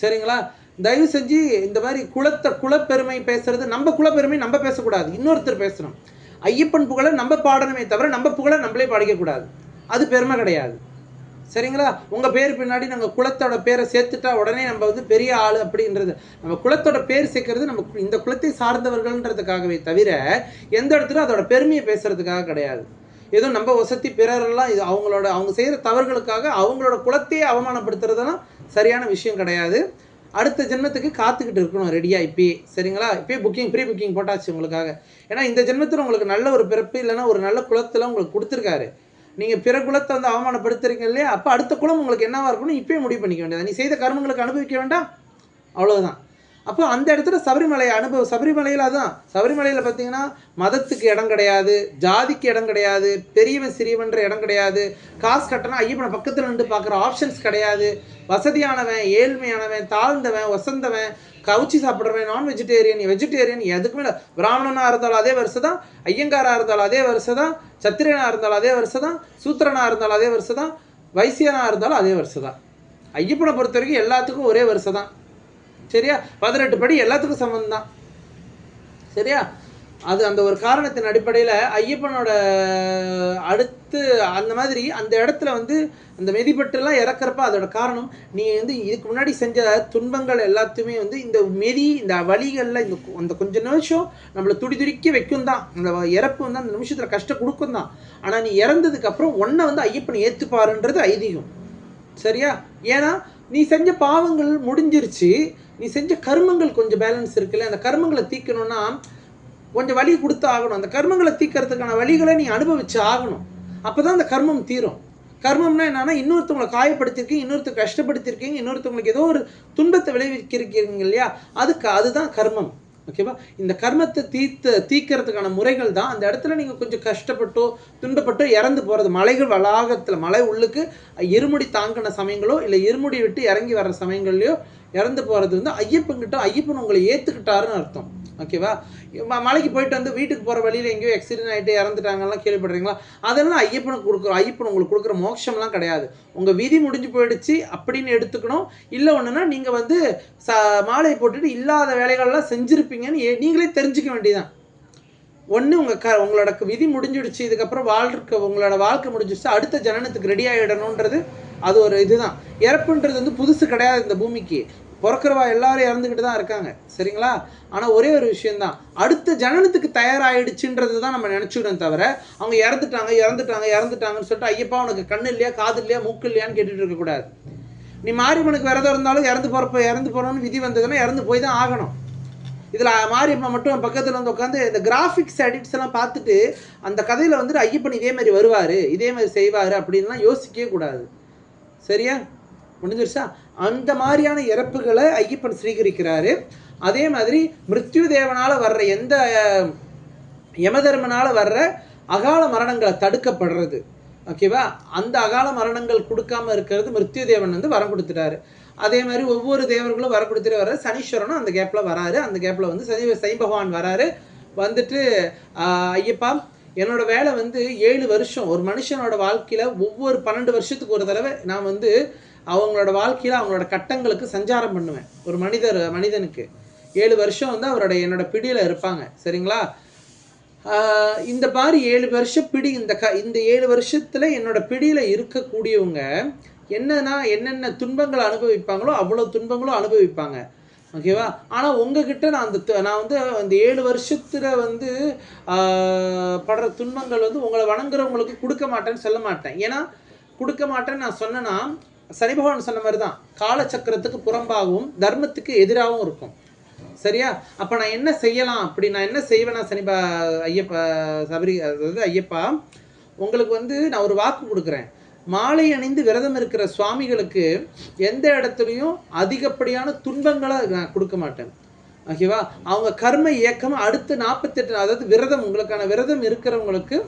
சரிங்களா? தயவு செஞ்சு இந்த மாதிரி குலத்தை குலப்பெருமை பேசுறது நம்ம குலப்பெருமை நம்ம பேசக்கூடாது. இன்னொருத்தர் பேசணும். ஐயப்பன் புகழை நம்ம பாடணுமே தவிர நம்ம புகழை நம்மளே பாடிக்கக்கூடாது. அது பெருமை கிடையாது. சரிங்களா? உங்கள் பேர் பின்னாடி நாங்கள் குலத்தோட பேரை சேர்த்துட்டா உடனே நம்ம வந்து பெரிய ஆள் அப்படின்றது. நம்ம குலத்தோட பேர் சேர்க்கறது நம்ம கு- இந்த குலத்தை சார்ந்தவர்கள்ன்றதுக்காகவே தவிர எந்த இடத்துல அதோட பெருமையை பேசுறதுக்காக கிடையாது. ஏதோ நம்ம வசதி பிறரெல்லாம் இது அவங்களோட அவங்க செய்கிற தவறுகளுக்காக அவங்களோட குலத்தையே அவமானப்படுத்துறதெல்லாம் சரியான விஷயம் கிடையாது. அடுத்த ஜென்மத்துக்கு காத்துக்கிட்டு இருக்கணும் ரெடியாக இப்பயே. சரிங்களா? இப்பயே புக்கிங் ப்ரீ புக்கிங் போட்டாச்சு உங்களுக்காக. ஏன்னா இந்த ஜென்மத்தில் உங்களுக்கு நல்ல ஒரு பிறப்பு இல்லைன்னா ஒரு நல்ல குலத்தில் உங்களுக்கு கொடுத்துருக்காரு. நீங்கள் பிற குலத்தை வந்து அவமானப்படுத்துறீங்க இல்லையா? அப்போ அடுத்த குலம் உங்களுக்கு என்னவாக இருக்கணும்? இப்பயே முடிவு பண்ணிக்க வேண்டியது நீ செய்த கர்மங்களுக்கு அனுபவிக்க வேண்டாம். அவ்வளோதான் அப்போ அந்த இடத்துல சபரிமலை அனுபவம் சபரிமலையில் அதுதான் சபரிமலையில் பார்த்தீங்கன்னா மதத்துக்கு இடம் கிடையாது ஜாதிக்கு இடம் கிடையாது பெரியவன் சிறியவன்ற இடம் கிடையாது. காசு கட்டணும் ஐயப்பனை பக்கத்தில் நின்று பார்க்குற ஆப்ஷன்ஸ் கிடையாது. வசதியானவன் ஏழ்மையானவன் தாழ்ந்தவன் வசந்தவன் கவுச்சி சாப்பிட்றவன் நான் வெஜிடேரியன் வெஜிடேரியன் எதுக்குமே இல்லை. பிராமணனாக இருந்தாலும் அதே வருஷம் தான் ஐயங்காராக இருந்தாலும் அதே வருஷம் தான் சத்திரியனாக இருந்தாலும் அதே வருஷம் தான் சூத்திரனாக இருந்தாலும் அதே வருஷம் தான் வைசியனாக இருந்தாலும் அதே வருஷம் தான் ஐயப்பனை பொறுத்த வரைக்கும் எல்லாத்துக்கும் ஒரே வருஷம் தான் சரியா? பதினெட்டு படி எல்லாத்துக்கும் சமம் தான் சரியா? அது அந்த ஒரு காரணத்தின் அடிப்படையில் ஐயப்பனோட அடுத்து அந்த மாதிரி அந்த இடத்துல வந்து அந்த மெதிப்பட்டுலாம் இறக்குறப்ப அதோட காரணம் நீ வந்து இதுக்கு முன்னாடி செஞ்ச துன்பங்கள் எல்லாத்தையுமே வந்து இந்த மெதி இந்த வழிகளில் இந்த அந்த கொஞ்ச நிமிஷம் நம்மளை துடி துடிக்க வைக்கும் தான் அந்த இறப்பு வந்து அந்த நிமிஷத்தில் கஷ்டம் கொடுக்கும் தான் ஆனால் நீ இறந்ததுக்கப்புறம் ஒன்றை வந்து ஐயப்பன் ஏற்றுப்பாருன்றது ஐதீகம். சரியா? ஏன்னா நீ செஞ்ச பாவங்கள் முடிஞ்சிருச்சு நீ செஞ்ச கர்மங்கள் கொஞ்சம் பேலன்ஸ் இருக்குல்ல அந்த கர்மங்களை தீக்கணும்னா கொஞ்சம் வழி கொடுத்து ஆகணும். அந்த கர்மங்களை தீக்கிறதுக்கான வழிகளை நீ அனுபவிச்சு ஆகணும். அப்போ தான் அந்த கர்மம் தீரும். கர்மம்னா என்னன்னா இன்னொருத்தவங்களை காயப்படுத்திருக்கீங்க இன்னொருத்தவங்க கஷ்டப்படுத்திருக்கீங்க இன்னொருத்தவங்களுக்கு ஏதோ ஒரு துன்பத்தை விளைவிக்கிறீங்க இல்லையா? அதுக்கு அதுதான் கர்மம். ஓகேவா இந்த கர்மத்தை தீர்த்து தீக்கிறதுக்கான முறைகள் தான். அந்த இடத்துல நீங்கள் கொஞ்சம் கஷ்டப்பட்டோ துண்டப்பட்டோ இறந்து போகிறது மலைகள் வளாகத்தில் மலை உள்ளுக்கு இருமுடி தாங்கின சமயங்களோ இல்லை இருமுடி விட்டு இறங்கி வர்ற சமயங்கள்லையோ இறந்து போகிறது வந்து ஐயப்பன்கிட்ட ஐயப்பன் உங்களை ஏற்றுக்கிட்டாருன்னு அர்த்தம். ஓகேவா? மலைக்கு போயிட்டு வந்து வீட்டுக்கு போகிற வழியில் எங்கேயோ எக்ஸிடென்ட் ஆகிட்டு இறந்துட்டாங்கலாம் கேள்விப்படுறீங்களா அதெல்லாம் ஐயப்பனுக்கு கொடுக்குற ஐயப்பன் உங்களுக்கு கொடுக்குற மோட்சம்லாம் கிடையாது. உங்கள் விதி முடிஞ்சு போயிடுச்சு அப்படின்னு எடுத்துக்கணும். இல்லை ஒன்றுனா நீங்கள் வந்து ச மாலை போட்டுட்டு இல்லாத வேலைகள்லாம் செஞ்சுருப்பீங்கன்னு நீங்களே தெரிஞ்சுக்க வேண்டியதான் ஒன்று உங்கள் க உங்களோட விதி முடிஞ்சிடுச்சு இதுக்கப்புறம் வாழ்க்கை உங்களோட வாழ்க்கை முடிஞ்சிடுச்சு அடுத்த ஜனனத்துக்கு ரெடி ஆகிடணுன்றது அது ஒரு இதுதான். இறப்புன்றது வந்து புதுசு கிடையாது இந்த பூமிக்கு. பிறக்கிறவா எல்லாரும் இறந்துக்கிட்டு தான் இருக்காங்க. சரிங்களா? ஆனால் ஒரே ஒரு விஷயந்தான் அடுத்த ஜனனத்துக்கு தயாராகிடுச்சுன்றது தான் நம்ம நினச்சிக்கணும் தவிர அவங்க இறந்துட்டாங்க இறந்துட்டாங்க இறந்துட்டாங்கன்னு சொல்லிட்டு ஐயப்பா உனக்கு கண்ணு இல்லையா காது இல்லையா மூக்கு இல்லையான்னு கேட்டுட்டு இருக்கக்கூடாது நீ மாரியம்மனுக்கு விரதம் இருந்தாலும் இறந்து போகிறப்ப இறந்து போகிறோன்னு விதி வந்ததுன்னா இறந்து போய் தான் ஆகணும். இதில் மாரியம்மா மட்டும் பக்கத்தில் வந்து உட்காந்து இந்த கிராஃபிக்ஸ் எடிட்ஸ் எல்லாம் பார்த்துட்டு அந்த கதையில் வந்துட்டு ஐயப்பன் இதே மாதிரி வருவார் இதே மாதிரி செய்வார் அப்படின்லாம் யோசிக்கவே கூடாது. சரியா? முடிஞ்சிருச்சா? அந்த மாதிரியான இறப்புகளை ஐயப்பன் ஸ்வீகரிக்கிறாரு. அதே மாதிரி மிருத்யு தேவனால் வர்ற எந்த யமதர்மனால் வர்ற அகால மரணங்களை தடுக்கப்படுறது. ஓகேவா அந்த அகால மரணங்கள் கொடுக்காம இருக்கிறது மிருத்யு தேவன் வந்து வரம் கொடுத்துட்டாரு. அதே மாதிரி ஒவ்வொரு தேவர்களும் வர கொடுத்துட்டு வர்றாரு சனீஸ்வரனும் அந்த கேப்பில் வராரு. அந்த கேப்பில் வந்து சனி சை பகவான் வராரு. வந்துட்டு ஐயப்பா என்னோட வேலை வந்து ஏழு வருஷம். ஒரு மனுஷனோட வாழ்க்கையில் ஒவ்வொரு பன்னெண்டு வருஷத்துக்கு ஒரு தடவை நான் வந்து அவங்களோட வாழ்க்கையில் அவங்களோட கட்டங்களுக்கு சஞ்சாரம் பண்ணுவேன். ஒரு மனிதர் மனிதனுக்கு. ஏழு வருஷம் வந்து அவரோட என்னோட பிடியில் இருப்பாங்க. சரிங்களா? இந்த மாதிரி ஏழு வருஷம் பிடி இந்த க இந்த ஏழு வருஷத்தில் என்னோட பிடியில் இருக்கக்கூடியவங்க என்னன்னா என்னென்ன துன்பங்களை அனுபவிப்பாங்களோ அவ்வளோ துன்பங்களும் அனுபவிப்பாங்க. ஓகேவா ஆனால் உங்ககிட்ட நான் அந்த து- நான் வந்து அந்த ஏழு வருஷத்தில் வந்து படுற துன்பங்கள் வந்து உங்களை வணங்குறவங்களுக்கு கொடுக்க மாட்டேன்னு சொல்ல மாட்டேன். ஏன்னா கொடுக்க மாட்டேன்னு நான் சொன்னேன்னா சனி பகவான் சொன்ன மாதிரி தான் காலச்சக்கரத்துக்கு புறம்பாகவும் தர்மத்துக்கு எதிராகவும் இருக்கும். சரியா? அப்போ நான் என்ன செய்யலாம் அப்படி நான் என்ன செய்வேனா சனிபா ஐயப்பா சபரி அதாவது ஐயப்பா உங்களுக்கு வந்து நான் ஒரு வாக்கு கொடுக்குறேன். மாலை அணிந்து விரதம் இருக்கிற சுவாமிகளுக்கு எந்த இடத்துலையும் அதிகப்படியான துன்பங்களை நான் கொடுக்க மாட்டேன். ஓகேவா? அவங்க கர்ம இயக்கம் அடுத்து நாற்பத்தெட்டு அதாவது விரதம் உங்களுக்கான விரதம் இருக்கிறவங்களுக்கு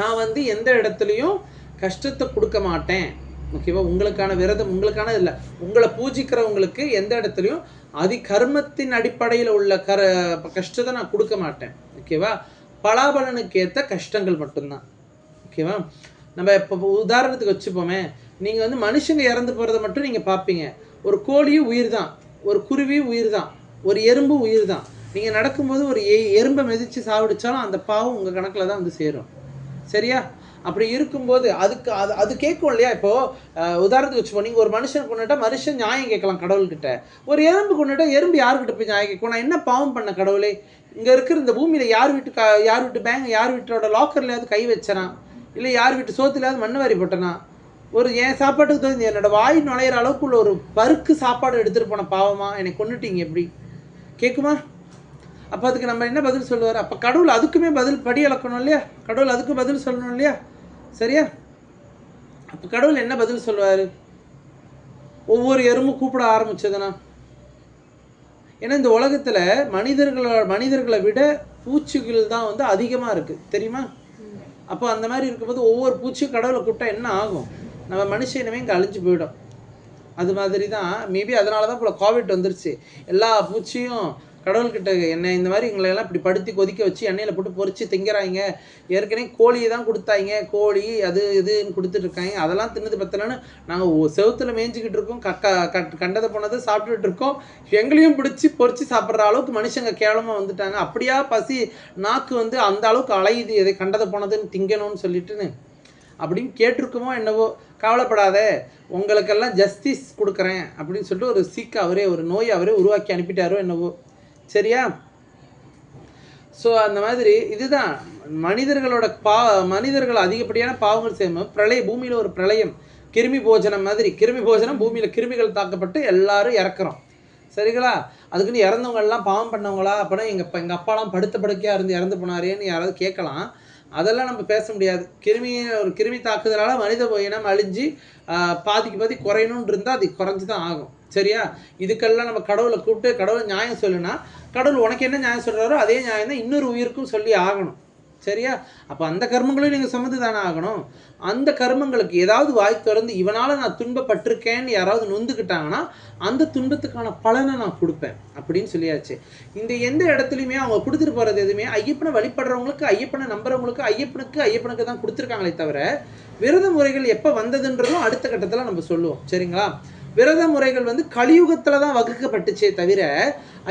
நான் வந்து எந்த இடத்துலையும் கஷ்டத்தை கொடுக்க மாட்டேன். ஓகேவா? உங்களுக்கான விரதம் உங்களுக்கான இல்லை உங்களை பூஜிக்கிறவங்களுக்கு எந்த இடத்துலையும் அதி கர்மத்தின் அடிப்படையில் உள்ள கர கஷ்டத்தை நான் கொடுக்க மாட்டேன். ஓகேவா? பலாபலனுக்கு ஏற்ற கஷ்டங்கள் மட்டும்தான். ஓகேவா? நம்ம இப்போ உதாரணத்துக்கு வச்சுப்போமே. நீங்கள் வந்து மனுஷங்க இறந்து போகிறத மட்டும் நீங்கள் பார்ப்பீங்க. ஒரு கோழியும் உயிர் தான் ஒரு குருவியும் உயிர் தான் ஒரு எறும்பும் உயிர் தான் நீங்கள் நடக்கும்போது ஒரு எ- எறும்பை மிதித்து சாப்பிடிச்சாலும் அந்த பாவம் உங்கள் கணக்கில் தான் வந்து சேரும். சரியா? அப்படி இருக்கும்போது அதுக்கு அது அது கேட்கும் இல்லையா? இப்போ உதாரணத்துக்கு வச்சுப்போம் நீங்கள் ஒரு மனுஷன் கொண்டுட்டா மனுஷன் நியாயம் கேட்கலாம் கடவுள்கிட்ட. ஒரு எறும்பு கொண்டுட்டா எறும்பு யாருக்கிட்ட போய் நியாயம் கேட்கும்? நான் என்ன பாவம் பண்ண கடவுளே? இங்கே இருக்கிற இந்த பூமியில் யார் வீட்டு கா யார் வீட்டு பேங்க் யார் வீட்டோட லாக்கர்லையாவது கை வச்சனா? இல்லை யார் வீட்டு சோத்துலையாவது மண்ணு வாரி போட்டனா? ஒரு என் சாப்பாட்டுக்கு தகுந்த என்னோட வாய் நுழையிற அளவுக்குள்ள ஒரு பருக்கு சாப்பாடு எடுத்துகிட்டு போன பாவமா? என்னை கொண்டுட்டீங்க எப்படி? கேட்குமா? அப்போ அதுக்கு நம்ம என்ன பதில் சொல்லுவார்? அப்போ கடவுள் அதுக்குமே பதில் படி அளக்கணும் இல்லையா? கடவுள் அதுக்கு பதில் சொல்லணும் இல்லையா? சரியா? அப்போ கடவுள் என்ன பதில் சொல்லுவார்? ஒவ்வொரு எறும்பும் கூப்பிட ஆரம்பிச்சதுன்னா. ஏன்னா இந்த உலகத்தில் மனிதர்களோட மனிதர்களை விட பூச்சிகள் தான் வந்து அதிகமாக இருக்குது தெரியுமா? அப்போ அந்த மாதிரி இருக்கும்போது ஒவ்வொரு பூச்சியும் கடவுளை கூப்பிட்டா என்ன ஆகும்? நம்ம மனுஷ இனமே இங்கே அழிஞ்சு போயிடும். அது மாதிரி தான் மேபி அதனால தான் இப்போ கோவிட் வந்துருச்சு. எல்லா பூச்சியும் கடவுள்கிட்ட என்ன இந்த மாதிரி எங்களை எல்லாம் இப்படி படுத்தி கொதிக்க வச்சு எண்ணெயில் போட்டு பொரிச்சு திங்கிறாங்க. ஏற்கனவே கோழியை தான் கொடுத்தாங்க. கோழி அது இதுன்னு கொடுத்துட்ருக்காங்க அதெல்லாம் தின்னது பத்தலன்னு நாங்கள் செவுத்துல மேய்ஞ்சிக்கிட்டு இருக்கோம். கக்க கட் கண்டதை போனதை சாப்பிட்டுட்டு இருக்கோம். எங்களையும் பிடிச்சி பொறிச்சு சாப்பிட்ற அளவுக்கு மனுஷங்க கேவலமாக வந்துட்டாங்க. அப்படியா பசி நாக்கு வந்து அந்த அளவுக்கு அலையுது. எதை கண்டதை போனதுன்னு திங்கணும்னு சொல்லிட்டுன்னு. அப்படின்னு கேட்டிருக்குமோ என்னவோ. கவலைப்படாத. உங்களுக்கெல்லாம் ஜஸ்டிஸ் கொடுக்குறேன். அப்படின்னு சொல்லிட்டு ஒரு சீக்கை அவரே ஒரு நோய் அவரே உருவாக்கி அனுப்பிட்டாரோ என்னவோ. சரியா? ஸோ அந்த மாதிரி இதுதான். மனிதர்களோட பா மனிதர்கள் அதிகப்படியான பாவங்கள் செய்யும் பிரளய பூமியில் ஒரு பிரளயம் கிருமி போஜனம் மாதிரி. கிருமி போஜனம் பூமியில் கிருமிகள் தாக்கப்பட்டு எல்லாரும் இறக்குறோம். சரிங்களா? அதுக்குன்னு இறந்தவங்கள்லாம் பாவம் பண்ணவங்களா? அப்படின்னா எங்கள் இப்போ எங்கள் அப்பாலாம் படுத்த படுக்கையாக இருந்து இறந்து போனாரேன்னு யாராவது கேட்கலாம். அதெல்லாம் நம்ம பேச முடியாது. கிருமி ஒரு கிருமி தாக்குதலால் மனித இனம் அழிஞ்சு பாதிக்கு பாதி குறையணும்னு இருந்தால் அது குறைஞ்சு தான் ஆகும். சரியா? இதுக்கெல்லாம் நம்ம கடவுளை கூப்பிட்டு கடவுள் நியாயம் சொல்லுனா கடவுள் உனக்கு என்ன நியாயம் சொல்கிறாரோ அதே நியாயம் தான் இன்னொரு உயிருக்கும் சொல்லி ஆகணும். சரியா? அப்போ அந்த கர்மங்களையும் நீங்கள் சுமந்து தானே ஆகணும். அந்த கர்மங்களுக்கு ஏதாவது வாய் திறந்து இவனால் நான் துன்பப்பட்டிருக்கேன்னு யாராவது நொந்துக்கிட்டாங்கன்னா அந்த துன்பத்துக்கான பலனை நான் கொடுப்பேன் அப்படின்னு சொல்லியாச்சு. இந்த எந்த இடத்துலையுமே அவங்க கொடுத்துட்டு போகிறது எதுவுமே ஐயப்பனை வழிபடுறவங்களுக்கு ஐயப்பனை நம்புறவங்களுக்கு ஐயப்பனுக்கு ஐயப்பனுக்கு தான் கொடுத்துருக்காங்களே தவிர விரத முறைகள் எப்போ வந்ததுன்றதும் அடுத்த கட்டத்தில் நம்ம சொல்லுவோம். சரிங்களா? விரத முறைகள் வந்து கலியுகத்தில் தான் வகுக்கப்பட்டுச்சே தவிர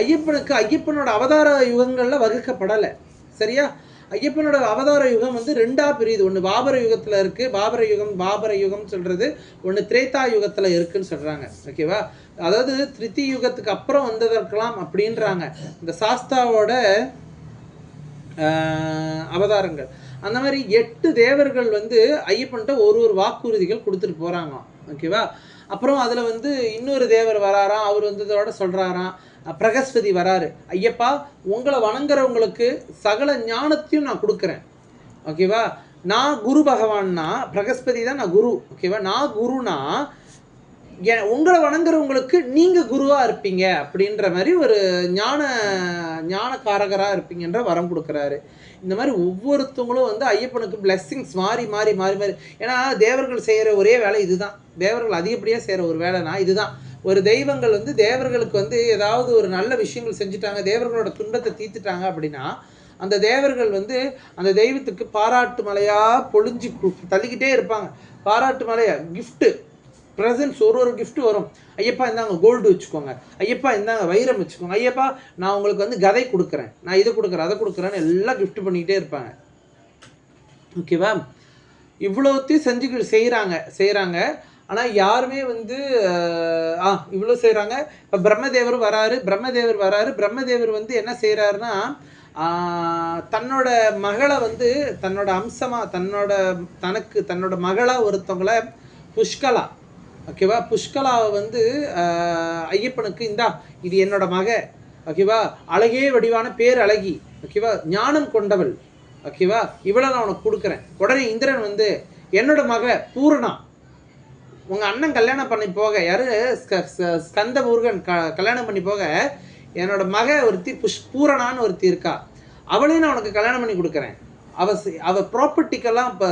ஐயப்பனுக்கு ஐயப்பனோட அவதார யுகங்களில் வகுக்கப்படலை. சரியா? ஐயப்பனோட அவதார யுகம் வந்து ரெண்டா பிரியுது. ஒன்று பாபர யுகத்தில் இருக்குது பாபர யுகம் பாபர யுகம் சொல்கிறது ஒன்று திரேதா யுகத்தில் இருக்குன்னு சொல்கிறாங்க ஓகேவா அதாவது திருத்தி யுகத்துக்கு அப்புறம் வந்ததற்கலாம் அப்படின்றாங்க. இந்த சாஸ்தாவோட ஆஹ், அவதாரங்கள். அந்த மாதிரி எட்டு தேவர்கள் வந்து ஐயப்பன்கிட்ட ஒரு ஒரு வாக்குறுதிகள் கொடுத்துட்டு போகிறாங்க ஓகேவா அப்புறம் அதில் வந்து இன்னொரு தேவர் வராராம் அவர் வந்து இதோட சொல்கிறாராம் பிரகஸ்பதி வராரு. ஐயப்பா உங்களை வணங்குறவங்களுக்கு சகல ஞானத்தையும் நான் கொடுக்குறேன். ஓகேவா நான் குரு பகவான்னா பிரகஸ்பதி தான் நான் குரு. ஓகேவா நான் குருனா எ- உங்களை வணங்குறவங்களுக்கு நீங்கள் குருவாக இருப்பீங்க அப்படின்ற மாதிரி ஒரு ஞான ஞானக்காரகராக இருப்பீங்கன்ற வரம் கொடுக்குறாரு. இந்த மாதிரி ஒவ்வொருத்தவங்களும் வந்து ஐயப்பனுக்கு பிளெஸ்ஸிங்ஸ் மாறி மாறி மாறி மாறி. ஏன்னா தேவர்கள் செய்கிற ஒரே வேலை இதுதான். தேவர்கள் அதிகப்படியாக செய்கிற ஒரு வேலைனா இதுதான். ஒரு தெய்வங்கள் வந்து தேவர்களுக்கு வந்து ஏதாவது ஒரு நல்ல விஷயங்கள் செஞ்சுட்டாங்க தேவர்களோட துன்பத்தை தீர்த்துட்டாங்க அப்படின்னா அந்த தேவர்கள் வந்து அந்த தெய்வத்துக்கு பாராட்டு மலையாக பொழிஞ்சு தள்ளிக்கிட்டே இருப்பாங்க. பாராட்டு மலையா கிஃப்ட்டு ப்ரெசன்ட்ஸ் ஒரு ஒரு கிஃப்ட்டு வரும். ஐயப்பா இந்தாங்க கோல்டு வச்சுக்கோங்க. ஐயப்பா இந்தாங்க வைரம் வச்சுக்கோங்க. ஐயப்பா நான் உங்களுக்கு வந்து கதை கொடுக்குறேன். நான் இதை கொடுக்குறேன் அதை கொடுக்குறேன்னு எல்லாம் கிஃப்ட் பண்ணிக்கிட்டே இருப்பாங்க. ஓகேவா இவ்வளோத்தையும் செஞ்சு செய்கிறாங்க செய்கிறாங்க ஆனால் யாருமே வந்து ஆ இவ்வளோ செய்கிறாங்க இப்போ பிரம்மதேவர் வராரு பிரம்மதேவர் வராரு. பிரம்மதேவர் வந்து என்ன செய்கிறாருன்னா தன்னோட மகளை வந்து தன்னோட அம்சமாக தன்னோட தனக்கு தன்னோட மகளாக ஒருத்தவங்கள புஷ்கலா ஓகேவா? புஷ்கலாவை வந்து ஐயப்பனுக்கு இந்தா இது என்னோட மக ஓகேவா? அழகே வடிவான பேர் அழகி ஓகேவா? ஞானம் கொண்டவள் ஓகேவா? இவளை நான் உனக்கு கொடுக்குறேன். உடனே இந்திரன் வந்து என்னோட மக பூரணா உங்கள் அண்ணன் கல்யாணம் பண்ணி போக யார்? ஸ்கந்த முருகன் க கல்யாணம் பண்ணி போக என்னோட மக ஒருத்தி புஷ் பூரணான்னு ஒருத்தி இருக்கா. அவளையும் நான் உனக்கு கல்யாணம் பண்ணி கொடுக்குறேன். அவ அவள் ப்ராப்பர்ட்டிக்கெல்லாம் இப்போ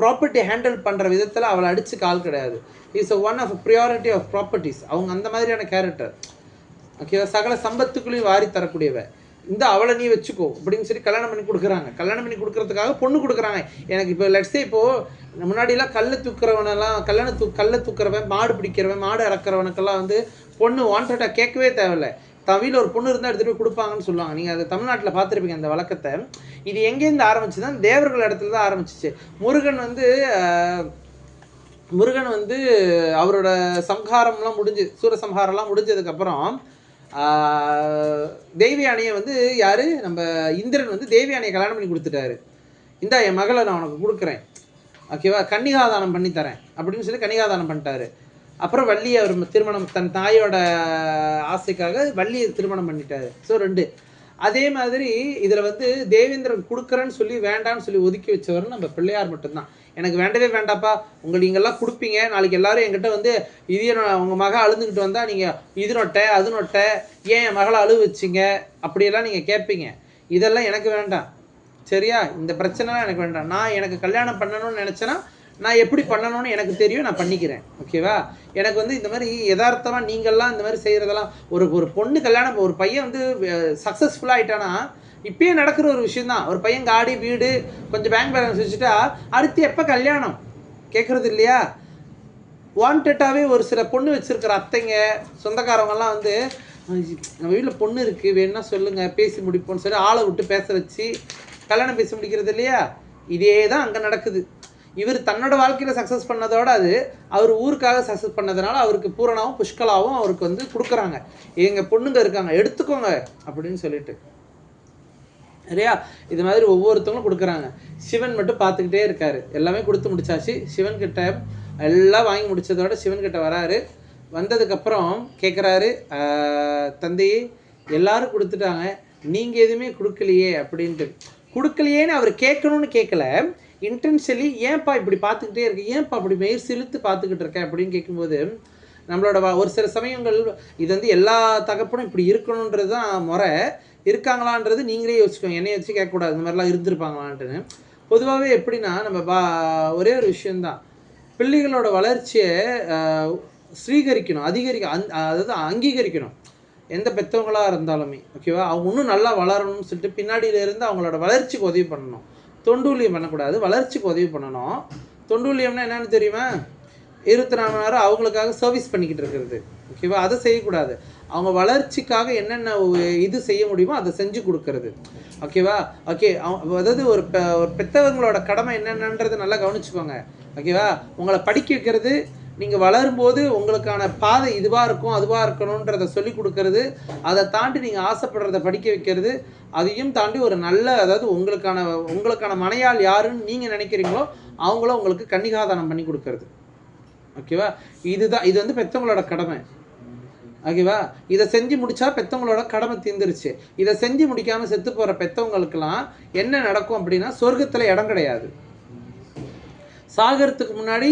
ப்ராப்பர்ட்டி ஹேண்டில் பண்ணுற விதத்தில் அவளை அடித்து கால் கிடையாது. Is one of priority of properties அவங்க அந்த மாதிரியான கேரக்டர் ஓகேவா சகல சம்பத்துக்குள்ளேயும் வாரி தரக்கூடியவ. இந்த அவளை நீ வச்சுக்கோ அப்படின்னு சொல்லி கல்யாணம் பண்ணி கொடுக்குறாங்க. கல்யாணம் பண்ணி கொடுக்குறதுக்காக பொண்ணு கொடுக்குறாங்க. எனக்கு இப்போ லட்சே இப்போது முன்னாடிலாம் கல் தூக்குறவனெல்லாம் கல்யாணம் தூ கல்லை தூக்குறவன் மாடு பிடிக்கிறவன் மாடு இறக்குறவனுக்கெல்லாம் வந்து பொண்ணு வாண்டடாக கேட்கவே தேவையில்ல. தமிழில் ஒரு பொண்ணு இருந்தால் எடுத்துகிட்டு போய் கொடுப்பாங்கன்னு சொல்லுவாங்க. நீங்கள் அதை தமிழ்நாட்டில் பார்த்துருப்பீங்க அந்த வழக்கத்தை. இது எங்கேருந்து ஆரம்பிச்சுதான் தேவர்கள் இடத்துல தான் ஆரம்பிச்சிச்சு. முருகன் வந்து முருகன் வந்து அவரோட சம்ஹாரம்லாம் முடிஞ்சு சூரசம்ஹாரம்லாம் முடிஞ்சதுக்கப்புறம் தேவியானையை வந்து யார்? நம்ம இந்திரன் வந்து தேவியானையை கல்யாணம் பண்ணி கொடுத்துட்டாரு. இந்தா என் மகளை நான் உனக்கு கொடுக்குறேன். ஓகேவா? கன்னிகாதானம் பண்ணி தரேன் அப்படின்னு சொல்லி கன்னிகாதானம் பண்ணிட்டாரு. அப்புறம் வள்ளியை அவர் திருமணம் தன் தாயோட ஆசைக்காக வள்ளியை திருமணம் பண்ணிட்டாரு. ஸோ ரெண்டு. அதே மாதிரி இதில் வந்து தேவேந்திரன் கொடுக்குறேன்னு சொல்லி வேண்டான்னு சொல்லி ஒதுக்கி வச்சவர் நம்ம பிள்ளையார் மட்டும்தான். எனக்கு வேண்டவே வேண்டாப்பா. உங்கள் நீங்கள்லாம் கொடுப்பீங்க. நாளைக்கு எல்லாரும் என்கிட்ட வந்து இது உங்கள் உங்க மக அழுதுகிட்டு வந்தால் நீங்கள் இது நொட்டை அது நொட்டை ஏன் என் மகளை அழுவு வச்சிங்க? அப்படியெல்லாம் நீங்கள் கேட்பீங்க. இதெல்லாம் எனக்கு வேண்டாம். சரியா? இந்த பிரச்சனைலாம் எனக்கு வேண்டாம். நான் எனக்கு கல்யாணம் பண்ணணும்னு நினச்சேன்னா நான் எப்படி பண்ணணும்னு எனக்கு தெரியும் நான் பண்ணிக்கிறேன். ஓகேவா எனக்கு வந்து இந்த மாதிரி யதார்த்தமாக நீங்கள்லாம் இந்த மாதிரி செய்கிறதெல்லாம் ஒரு ஒரு பொண்ணு கல்யாணம் ஒரு பையன் வந்து சக்ஸஸ்ஃபுல்லாக ஆயிட்டானா இப்பயே நடக்கிற ஒரு விஷயம்தான். ஒரு பையன் காடி வீடு கொஞ்சம் பேங்க் பேலன்ஸ் வச்சுட்டா அடுத்து எப்போ கல்யாணம்? கேட்குறது இல்லையா? வாண்டட்டாகவே ஒரு சில பொண்ணு வச்சுருக்கிற அத்தைங்க சொந்தக்காரவங்கெல்லாம் வந்து நம்ம வீட்டில் பொண்ணு இருக்குது வேணும்னா சொல்லுங்கள் பேசி முடிப்போம்னு சொல்லி ஆளை விட்டு பேச வச்சு கல்யாணம் பேசி முடிக்கிறது இல்லையா? இதே தான் அங்கே நடக்குது. இவர் தன்னோட வாழ்க்கையில் சக்ஸஸ் பண்ணதோட அது அவர் ஊருக்காக சக்ஸஸ் பண்ணதுனால அவருக்கு பூரணாவும் புஷ்கலாவும் அவருக்கு வந்து கொடுக்குறாங்க. எங்கள் பொண்ணுங்க இருக்காங்க எடுத்துக்கோங்க அப்படின்னு சொல்லிட்டு. சரியா? இது மாதிரி ஒவ்வொருத்தவங்களும் கொடுக்குறாங்க. சிவன் மட்டும் பார்த்துக்கிட்டே இருக்காரு. எல்லாமே கொடுத்து முடிச்சாச்சு. சிவன் கிட்ட எல்லாம் வாங்கி முடிச்சதோட சிவன் கிட்ட வராரு. வந்ததுக்கப்புறம் கேட்குறாரு தந்தையே எல்லாரும் கொடுத்துட்டாங்க. நீங்கள் எதுவுமே கொடுக்கலையே அப்படின்ட்டு. கொடுக்கலையேன்னு அவர் கேட்கணும்னு கேட்கல. இன்டென்ஷியலி ஏன்ப்பா இப்படி பார்த்துக்கிட்டே இருக்கு? ஏன்ப்பா இப்படி மெயிர் சிலுத்து பார்த்துக்கிட்டு இருக்க? அப்படின்னு கேட்கும்போது நம்மளோட வ- ஒரு சில சமயங்கள் இது வந்து எல்லா தகப்பனும் இப்படி இருக்கணுன்றது தான் முறை. இருக்காங்களான்றது நீங்களே யோசிக்கோங்க என்னைய வச்சு கேட்கக்கூடாது. இந்த மாதிரிலாம் இருந்திருப்பாங்களான்ட்டுன்னு. பொதுவாகவே எப்படின்னா நம்ம பா ஒரே ஒரு விஷயந்தான் பிள்ளைகளோட வளர்ச்சியை ஸ்வீகரிக்கணும் அதிகரிக்க அந் அதாவது அங்கீகரிக்கணும். எந்த பெற்றவங்களாக இருந்தாலுமே ஓகேவா அவங்க இன்னும் நல்லா வளரணும்னு சொல்லிட்டு பின்னாடியிலேருந்து அவங்களோட வளர்ச்சிக்கு உதவி பண்ணணும். தொண்டூலியம் பண்ணக்கூடாது வளர்ச்சிக்கு உதவி பண்ணணும். தொண்டூலியம்னா என்னன்னு தெரியுமா? இருபத்தி நாலு மணி நேரம் அவங்களுக்காக சர்வீஸ் பண்ணிக்கிட்டு இருக்கிறது. ஓகேவா அதை செய்யக்கூடாது. அவங்க வளர்ச்சிக்காக என்னென்ன இது செய்ய முடியுமோ அதை செஞ்சு கொடுக்கறது. ஓகேவா ஓகே அதாவது ஒரு பெ- ஒரு பெற்றவங்களோட கடமை என்னென்னன்றதை நல்லா கவனிச்சுக்கோங்க. ஓகேவா உங்களை படிக்க வைக்கிறது நீங்கள் வளரும்போது உங்களுக்கான பாதை இதுவாக இருக்கும் அதுவாக இருக்கணுன்றத சொல்லி கொடுக்கறது அதை தாண்டி நீங்கள் ஆசைப்படுறத படிக்க வைக்கிறது அதையும் தாண்டி ஒரு நல்ல அதாவது உங்களுக்கான உங்களுக்கான மனையாள் யாருன்னு நீங்கள் நினைக்கிறீங்களோ அவங்கள உங்களுக்கு கன்னிகாதானம் பண்ணி கொடுக்கறது. ஓகேவா இதுதான் இது வந்து பெற்றவங்களோட கடமை. ஓகேவா இதை செஞ்சு முடித்தா பெற்றவங்களோட கடமை தீர்ந்துருச்சு. இதை செஞ்சு முடிக்காமல் செத்து போகிற பெற்றவங்களுக்கெல்லாம் என்ன நடக்கும் அப்படின்னா சொர்க்கத்தில் இடம் கிடையாது. சாகிறதுக்கு முன்னாடி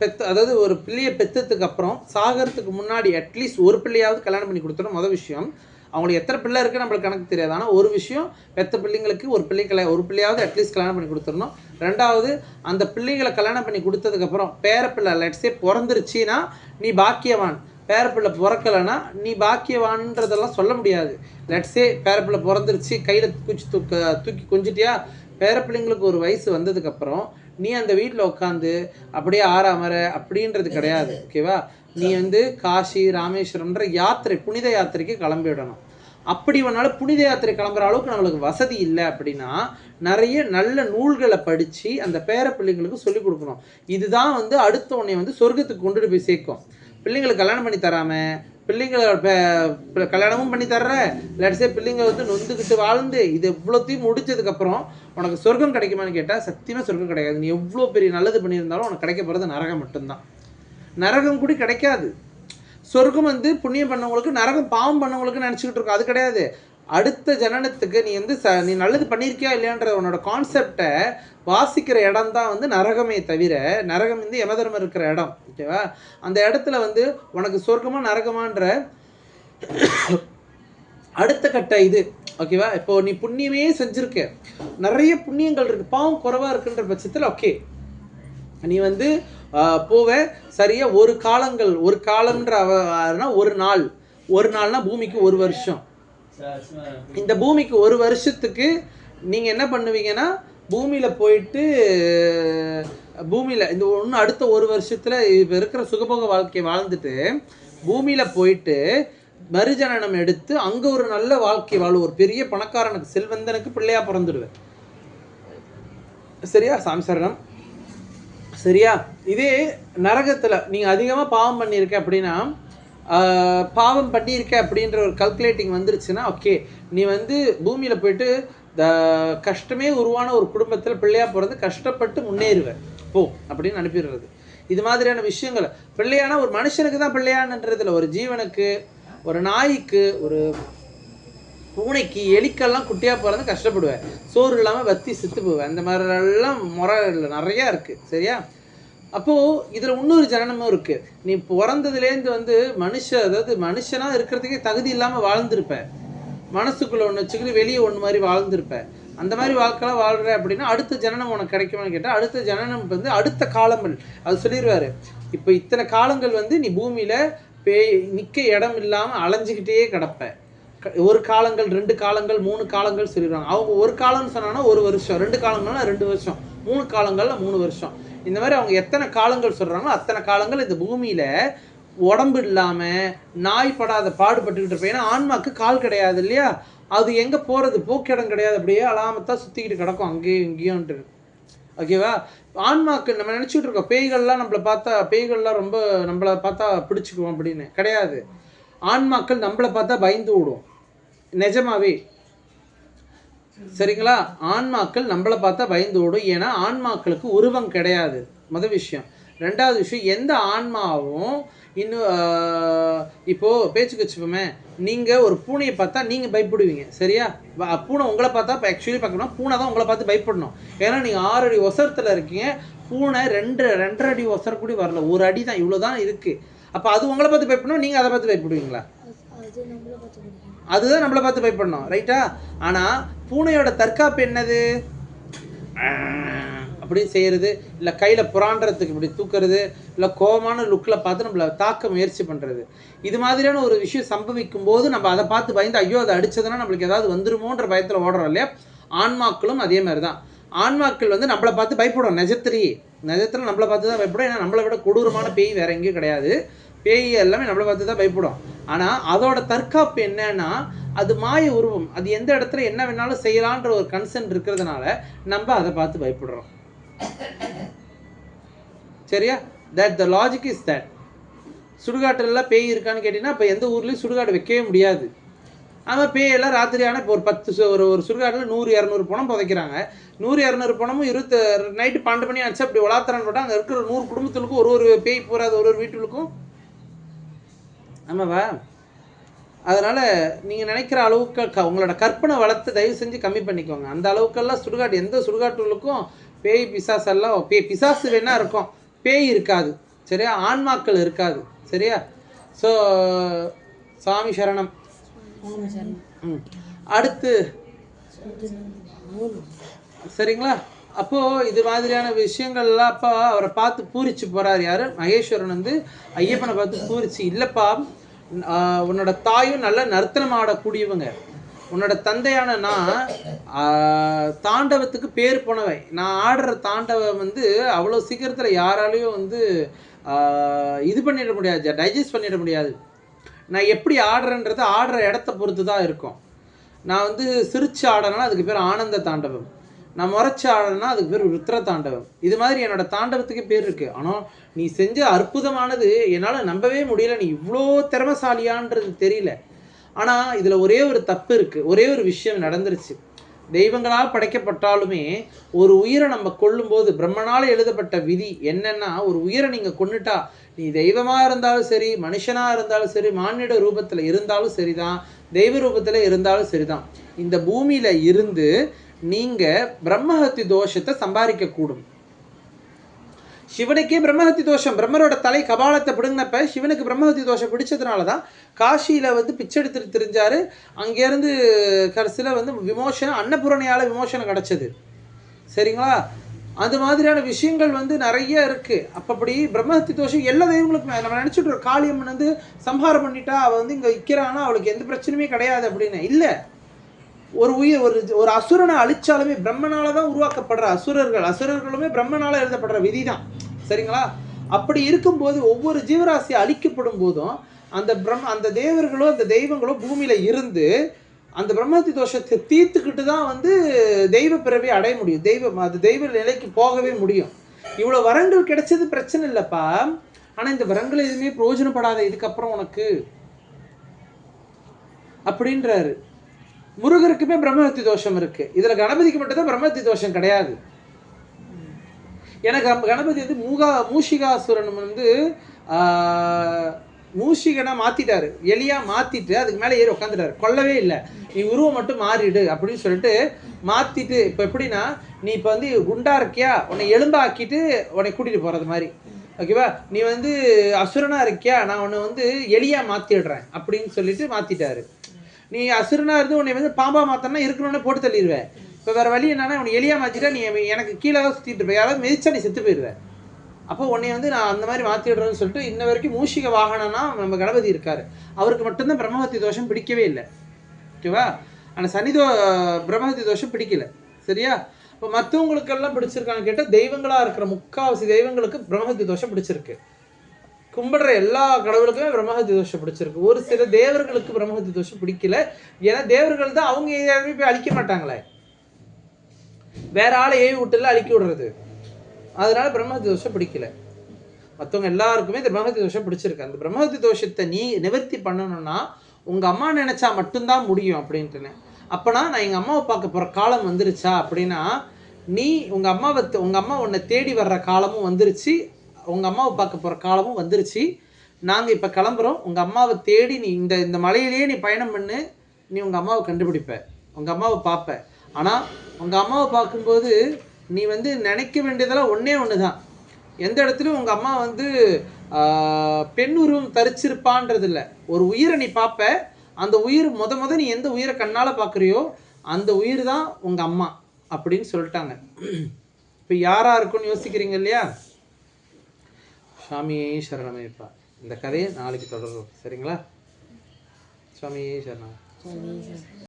பெத்த அதாவது ஒரு பிள்ளையை பெத்ததுக்கு அப்புறம் சாகிறதுக்கு முன்னாடி அட்லீஸ்ட் ஒரு பிள்ளையாவது கல்யாணம் பண்ணி கொடுத்துடும் மொதல் விஷயம் அவங்களுக்கு எத்தனை பிள்ளை இருக்குது நம்மளுக்கு கணக்கு தெரியாது. ஆனால் ஒரு விஷயம் பெத்த பிள்ளைங்களுக்கு ஒரு பிள்ளை கல்யா ஒரு பிள்ளையாவது அட்லீஸ்ட் கல்யாணம் பண்ணி கொடுத்துடணும். ரெண்டாவது அந்த பிள்ளைங்களை கல்யாணம் பண்ணி கொடுத்ததுக்கப்புறம் பேரப்பிள்ளை லட்ஸே பிறந்துருச்சுன்னா நீ பாக்கியவான். பேரப்பிள்ளை பிறக்கலைன்னா நீ பாக்கியவான்றதெல்லாம் சொல்ல முடியாது. லட்ஸே பேரப்பிள்ளை பிறந்துருச்சு கையில் தூக்கி தூக்க தூக்கி கொஞ்சிட்டியா பேரப்பிள்ளைங்களுக்கு ஒரு வயசு வந்ததுக்கப்புறம் நீ அந்த வீட்டில் உட்காந்து அப்படியே ஆறாமற அப்படின்றது கிடையாது ஓகேவா? நீ வந்து காசி ராமேஸ்வரம்ன்ற யாத்திரை புனித யாத்திரைக்கு கிளம்பிவிடணும் அப்படி உன்னால புனித யாத்திரை கிளம்புற அளவுக்கு நம்மளுக்கு வசதி இல்லை அப்படின்னா நிறைய நல்ல நூல்களை படித்து அந்த பேர பிள்ளைங்களுக்கு சொல்லிக் கொடுக்கணும். இதுதான் வந்து அடுத்த உன்னை வந்து சொர்க்கத்துக்கு கொண்டுட்டு போய் சேர்க்கும். பிள்ளைங்களுக்கு கல்யாணம் பண்ணி தராமல் பிள்ளைங்களை கல்யாணமும் பண்ணி தர்ற. லட்சே பிள்ளைங்க வந்து நொந்துக்கிட்டு வாழ்ந்து இது எவ்வளோத்தையும் முடிச்சதுக்கப்புறம் உனக்கு சொர்க்கம் கிடைக்குமான்னு கேட்டால் சத்தியமாக சொர்க்கம் கிடைக்காது நீ எவ்வளோ பெரிய நல்லது பண்ணியிருந்தாலும் உனக்கு கிடைக்க போகிறது நரகம் மட்டும்தான். நரகம் கூட கிடைக்காது. சொர்க்கம் வந்து புண்ணியம் பண்ணவங்களுக்கு நரகம் பாவம் பண்ணவங்களுக்கு நினச்சிக்கிட்டு இருக்கோம். அது கிடையாது. அடுத்த ஜனனத்துக்கு நீ வந்து ச நீ நல்லது பண்ணியிருக்கியா இல்லையான்ற உன்னோட கான்செப்டை வாசிக்கிற இடம் தான் வந்து நரகமே தவிர நரகம் வந்து யமதர்மம் இருக்கிற இடம் ஓகேவா? அந்த இடத்துல வந்து உனக்கு சொர்க்கமா நரகமான்ற அடுத்த கட்ட இது ஓகேவா? இப்போ நீ புண்ணியமே செஞ்சிருக்க. நிறைய புண்ணியங்கள் இருக்கு. பாவம் குறைவா இருக்குன்ற பட்சத்தில் ஓகே. நீ வந்து போவ சரியா ஒரு காலங்கள் ஒரு காலம்ன்ற ஒரு நாள். ஒரு நாள்னா பூமிக்கு ஒரு வருஷம். இந்த பூமிக்கு ஒரு வருஷத்துக்கு நீங்க என்ன பண்ணுவீங்கன்னா பூமியில் போயிட்டு பூமியில இந்த ஒன்று அடுத்த ஒரு வருஷத்தில் இப்போ இருக்கிற சுகபோக வாழ்க்கையை வாழ்ந்துட்டு பூமியில் போயிட்டு மறுஜனனம் எடுத்து அங்கே ஒரு நல்ல வாழ்க்கை வாழும் ஒரு பெரிய பணக்காரனுக்கு செல்வந்தனுக்கு பிள்ளையாக பிறந்துடுவேன். சரியா சாம்சரணம் சரியா? இதே நரகத்தில் நீங்கள் அதிகமாக பாவம் பண்ணியிருக்க அப்படின்னா பாவம் பண்ணியிருக்க அப்படின்ற ஒரு கல்குலேட்டிங் வந்துருச்சுன்னா ஓகே நீ வந்து பூமியில் போயிட்டு த கஷ்டமே உருவான ஒரு குடும்பத்தில் பிள்ளையாக பிறந்து கஷ்டப்பட்டு முன்னேறுவ. போ அப்படின்னு அனுப்பிடுறது. இது மாதிரியான விஷயங்கள். பிள்ளையான ஒரு மனுஷனுக்கு தான் பிள்ளையானன்றதில் ஒரு ஜீவனுக்கு ஒரு நாய்க்கு ஒரு பூனைக்கு எலிக்கெல்லாம் குட்டியாக பிறந்து கஷ்டப்படுவேன் சோறு இல்லாமல் வத்தி செத்து போவேன் அந்த மாதிரி எல்லாம் முறை நிறையா இருக்குது சரியா? அப்போ இதுல இன்னொரு ஜனனமும் இருக்கு. நீ பிறந்ததுலேருந்து வந்து மனுஷ அதாவது மனுஷனா இருக்கிறதுக்கே தகுதி இல்லாம வாழ்ந்திருப்ப. மனசுக்குள்ள ஒன்று வச்சுக்கிட்டு வெளியே ஒன்று மாதிரி வாழ்ந்திருப்ப. அந்த மாதிரி வாழ்க்கைலாம் வாழ்ற அப்படின்னா அடுத்த ஜனனம் உனக்கு கிடைக்குமான்னு கேட்டால் அடுத்த ஜனனம் வந்து அடுத்த காலங்கள். அது சொல்லிடுவாரு இப்போ இத்தனை காலங்கள் வந்து நீ பூமியில பேய் நிக்க இடம் இல்லாமல் அலைஞ்சுக்கிட்டே கிடப்ப. க- ஒரு காலங்கள் ரெண்டு காலங்கள் மூணு காலங்கள் சொல்லிடுவாங்க அவங்க ஒரு காலம்னு சொன்னாங்கன்னா ஒரு வருஷம். ரெண்டு காலங்கள்னா ரெண்டு வருஷம். மூணு காலங்கள்ல மூணு வருஷம். இந்த மாதிரி அவங்க எத்தனை காலங்கள் சொல்கிறாங்களோ அத்தனை காலங்கள் இந்த பூமியில் உடம்பு இல்லாமல் நாய் படாத பாடுபட்டுக்கிட்டு இருப்பேன் ஏன்னா ஆன்மாக்கு கால் கிடையாது இல்லையா? அது எங்கே போகிறது போக்கிடம் கிடையாது. அப்படியே அலாமத்தா சுற்றிக்கிட்டு கிடக்கும். அங்கேயும் இங்கேயும்ட்டு ஓகேவா ஆன்மாக்கு நம்ம நினைச்சிட்டு இருக்கோம். பேய்கள்லாம் நம்மளை பார்த்தா பேய்கள்லாம் ரொம்ப நம்மளை பார்த்தா பிடிச்சிக்குவோம் அப்படின்னு. கிடையாது. ஆன்மாக்கள் நம்மளை பார்த்தா பயந்து விடும் நிஜமாவே. சரிங்களா? ஆன்மாக்கள் நம்மளை பார்த்தா பயந்து ஓடும். ஏன்னா ஆன்மாக்களுக்கு உருவம் கிடையாது. முதல் விஷயம். ரெண்டாவது விஷயம் எந்த ஆன்மாவும் இன்னும் இப்போது பேச்சுக்கு வச்சுப்போமே நீங்கள் ஒரு பூனையை பார்த்தா நீங்கள் பயப்படுவீங்க. சரியா? பூனை உங்களை பார்த்தா இப்போ ஆக்சுவலி பார்க்கணும் பூனை தான் உங்களை பார்த்து பயப்படணும். ஏன்னா நீங்கள் ஆறு அடி ஒசரத்தில் இருக்கீங்க. பூனை ரெண்டு ரெண்டரை அடி ஒசர கூட வரல. ஒரு அடி தான் இவ்வளோ தான் இருக்குது அப்போ அது உங்களை பார்த்து பயப்படணும் நீங்கள் அதை பார்த்து பயப்படுவீங்களா? நம்மள பார்த்து அதுதான் நம்மளை பார்த்து பயப்படணும் ரைட்டா ஆனால் பூனையோட தற்காப்பு என்னது? அப்படின்னு செய்கிறது இல்லை கையில் புறாண்டுறதுக்கு இப்படி தூக்குறது இல்லை கோவமான லுக்கில் பார்த்து நம்மள தாக்க முயற்சி பண்ணுறது இது மாதிரியான ஒரு விஷயம் சம்பவிக்கும் போது நம்ம அதை பார்த்து பயந்து ஐயோ அதை அடிச்சதுன்னா நம்மளுக்கு ஏதாவது வந்துருமோன்ற பயத்தில் ஓடுறோம் இல்லையா? ஆன்மாக்களும் அதே மாதிரி தான் ஆன்மாக்கள் வந்து நம்மளை பார்த்து பயப்படும் நிஜத்திலேயே நிஜத்துல நம்மளை பார்த்து தான் பயப்படும் ஏன்னா நம்மளை விட கொடூரமான பேய் வேற எங்கேயும் கிடையாது. பேய் எல்லாமே நம்மளை பார்த்து தான் பயப்படும். ஆனால் அதோட தற்காப்பு என்னன்னா அது மாய உருவம். அது எந்த இடத்துல என்ன வேணாலும் செய்யலான்ற ஒரு கன்சென்ட் இருக்கிறதுனால நம்ம அதை பார்த்து பயப்படுறோம். சரியா? That the logic is that சுடுகாட்டுல பேய் இருக்கான்னு கேட்டிங்கன்னா இப்போ எந்த ஊர்லேயும் சுடுகாடு வைக்கவே முடியாது. ஆனால் பேயெல்லாம் ராத்திரி ஆனால் இப்போ ஒரு பத்து சு- ஒரு ஒரு சுடுகாட்டில் நூறு இரநூறு பணம் புதைக்கிறாங்க. நூறு இரநூறு பணமும் இருபத்தி நைட்டு பன்னெண்டு மணி ஆச்சு அப்படி வளர்த்துறான்னு போட்டால் அங்கே இருக்கிற நூறு குடும்பத்துக்கும் ஒரு ஒரு பேய் போகாத ஒரு ஒரு வீட்டுக்கும். ஆமாவா? அதனால நீங்க நினைக்கிற அளவுக்கு க- உங்களோட கற்பனை வளர்த்து தயவு செஞ்சு கம்மி பண்ணிக்கோங்க. அந்த அளவுக்கெல்லாம் சுடுகாடு எந்த சுடுகாட்டுகளுக்கும் பேய் பிசாசெல்லாம் பேய் பிசாசு வேணா இருக்கும். பேய் இருக்காது. சரியா? ஆன்மாக்கள் இருக்காது. சரியா? ஸோ சாமி சரணம். ம். அடுத்து சரிங்களா? அப்போது இது மாதிரியான விஷயங்கள்லாம் அப்போ அவரை பார்த்து பூரிச்சு போகிறார் யார்? மகேஸ்வரன் வந்து ஐயப்பனை பார்த்து பூரிச்சு இல்லைப்பா உன்னோட தாயும் நல்ல நர்த்தனம் ஆடக்கூடியவங்க. உன்னோட தந்தையான நான் தாண்டவத்துக்கு பேர் போனவன். நான் ஆடுற தாண்டவம் வந்து அவ்வளோ சீக்கிரத்தில் யாராலையும் வந்து இது பண்ணிட முடியாது டைஜஸ்ட் பண்ணிட முடியாது. நான் எப்படி ஆடுறேன்றது ஆடுற இடத்த பொறுத்து தான் இருக்கும். நான் வந்து சிரிச்சு ஆடனா அதுக்கு பேர் ஆனந்த தாண்டவம். நான் முறைச்ச ஆடனா அதுக்கு பேர் ருத்ர தாண்டவம். இது மாதிரி என்னோட தாண்டவத்துக்கு பேர் இருக்கு. ஆனால் நீ செஞ்ச அற்புதமானது என்னால் நம்பவே முடியல. நீ இவ்வளோ திறமசாலியான்றது தெரியல. ஆனால் இதில் ஒரே ஒரு தப்பு இருக்குது ஒரே ஒரு விஷயம் நடந்துருச்சு. தெய்வங்களால் படைக்கப்பட்டாலுமே ஒரு உயிரை நம்ம கொல்லும்போது பிரம்மனால் எழுதப்பட்ட விதி என்னன்னா ஒரு உயிரை நீங்கள் கொண்டுட்டா நீ தெய்வமாக இருந்தாலும் சரி மனுஷனாக இருந்தாலும் சரி மானிட ரூபத்தில் இருந்தாலும் சரிதான் தெய்வ ரூபத்தில் இருந்தாலும் சரிதான். இந்த பூமியில் இருந்து நீங்க பிரம்மஹத்தி தோஷத்தை சம்பாதிக்க கூடும் சிவனுக்கே பிரம்மஹத்தி தோஷம். பிரம்மரோட தலை கபாலத்தை பிடுங்கினப்ப சிவனுக்கு பிரம்மஹத்தி தோஷம் பிடிச்சதுனால தான் காஷியில் வந்து பிச்சை எடுத்துட்டு தெரிஞ்சாரு. அங்கேருந்து கடைசியில் வந்து விமோசனம் அன்னபூரணியால் விமோசனம் கிடச்சிது. சரிங்களா? அது மாதிரியான விஷயங்கள் வந்து நிறைய இருக்கு. அப்படி பிரம்மஹத்தி தோஷம் எல்லா தெய்வங்களுக்குமே. நம்ம நினச்சிட்டு ஒரு காளியம்மன் வந்து சம்ஹாரம் பண்ணிட்டா அவள் வந்து இங்கே விற்கிறான்னா அவளுக்கு எந்த பிரச்சனையுமே கிடையாது அப்படின்னு. இல்லை. ஒரு உயிர் ஒரு ஒரு அசுரனை அழிச்சாலுமே பிரம்மனால தான் உருவாக்கப்படுற அசுரர்கள் அசுரர்களுமே பிரம்மனால எழுதப்படுற விதிதான். சரிங்களா? அப்படி இருக்கும்போது ஒவ்வொரு ஜீவராசி அழிக்கப்படும் போதும் அந்த பிரம்ம அந்த தேவர்களோ அந்த தெய்வங்களோ பூமியில இருந்து அந்த பிரம்மத்தி தோஷத்தை தீர்த்துக்கிட்டு தான் வந்து தெய்வ பிறவி அடைய முடியும். தெய்வம் அது தெய்வ நிலைக்கு போகவே முடியும். இவ்வளோ வரங்கள் கிடைச்சது பிரச்சனை இல்லைப்பா. ஆனால் இந்த வரங்கள் எதுவுமே பிரயோஜனப்படாத இதுக்கப்புறம் உனக்கு. அப்படின்றாரு. முருகருக்குமே பிரம்மஹத்தி தோஷம் இருக்கு. இதுல கணபதிக்கு மட்டும்தான் பிரம்மஹத்தி தோஷம் கிடையாது. எனக்கு கணபதி வந்து மூகா மூஷிகாசுரன் வந்து ஆஹ், மூஷிகனை மாத்திட்டாரு. எலியா மாத்திட்டு அதுக்கு மேலே ஏறி உட்காந்துட்டாரு கொல்லவே இல்லை. நீ உருவம் மட்டும் மாறிடு அப்படின்னு சொல்லிட்டு மாத்திட்டு இப்போ எப்படின்னா நீ இப்போ வந்து குண்டா இருக்கியா? உன்னை எலும்பாக்கிட்டு உன்னை கூட்டிட்டு போறது மாதிரி. ஓகேவா நீ வந்து அசுரனா இருக்கியா? நான் உன்னை வந்து எலியா மாத்திடுறேன் அப்படின்னு சொல்லிட்டு மாத்திட்டாரு. நீ அசுரனா இருந்து உன்னை வந்து பாம்பா மாத்தனா இருக்கணும்னு போட்டு தள்ளிடுவேன் இப்போ வேற வழி என்னன்னா உன்னை எளியா மாத்திட்டா நீ எனக்கு கீழே தான் சுத்திட்டு இருப்ப. யாராவது மிதிச்சா நீ செத்து போயிடுவேன் அப்போ உன்னை வந்து நான் அந்த மாதிரி மாற்றிடுறேன்னு சொல்லிட்டு இன்ன வரைக்கும் மூஷிக வாகனம்னா நம்ம கணபதி இருக்காரு. அவருக்கு மட்டும்தான் பிரம்மஹத்தி தோஷம் பிடிக்கவே இல்லை. ஓகேவா? ஆனால் சனிதோ பிரம்மஹத்தி தோஷம் பிடிக்கல. சரியா? இப்போ மற்றவங்களுக்கெல்லாம் பிடிச்சிருக்கான்னு கேட்டால் தெய்வங்களாக இருக்கிற முக்காவாசி தெய்வங்களுக்கு பிரம்மஹத்தி தோஷம் பிடிச்சிருக்கு. கும்பிடுற எல்லா கடவுளுக்குமே பிரம்மஹத்தி தோஷம் பிடிச்சிருக்கு. ஒரு சில தேவர்களுக்கு பிரம்மஹத்தி தோஷம் பிடிக்கல. ஏன்னா தேவர்கள் தான் அவங்க யாருமே போய் அழிக்க மாட்டாங்களே. வேற ஆளை ஏவி விட்டுல அழிக்க விடுறது. அதனால பிரம்மஹத்தி தோஷம் பிடிக்கல. மற்றவங்க எல்லாருக்குமே இந்த பிரம்மஹத்தி தோஷம் பிடிச்சிருக்கு. அந்த பிரம்மஹத்தி தோஷத்தை நீ நிவர்த்தி பண்ணணும்னா உங்க அம்மா நினைச்சா மட்டும்தான் முடியும் அப்படின்ட்டுன்னு. அப்பனா நான் எங்க அம்மாவை பார்க்க போற காலம் வந்துருச்சா அப்படின்னா நீ உங்க அம்மாவை உங்கள் உங்க அம்மா உன்னை தேடி வர்ற காலமும் வந்துருச்சு. உங்கள் அம்மாவை பார்க்க போகிற காலமும் வந்துருச்சு. நாங்கள் இப்போ கிளம்புறோம். உங்கள் அம்மாவை தேடி நீ இந்த இந்த மலையிலேயே நீ பயணம் பண்ணு. நீ உங்கள் அம்மாவை கண்டுபிடிப்ப. உங்கள் அம்மாவை பார்ப்ப. ஆனால் உங்கள் அம்மாவை பார்க்கும்போது நீ வந்து நினைக்க வேண்டியதெல்லாம் ஒன்றே ஒன்று தான் எந்த இடத்துலையும் உங்கள் அம்மா வந்து பெண் உருவம் தரிச்சிருப்பான்றதில்ல. ஒரு உயிரை நீ பார்ப்ப. அந்த உயிர் முத முத நீ எந்த உயிரை கண்ணால் பார்க்குறியோ அந்த உயிர் தான் உங்கள் அம்மா அப்படின்னு சொல்லிட்டாங்க. இப்போ யாராக இருக்கும்னு யோசிக்கிறீங்க இல்லையா? சுவாமியே சரணமைப்பா இந்த கதையை நாளைக்கு தொடரும் சரிங்களா? சுவாமியே சரணம்.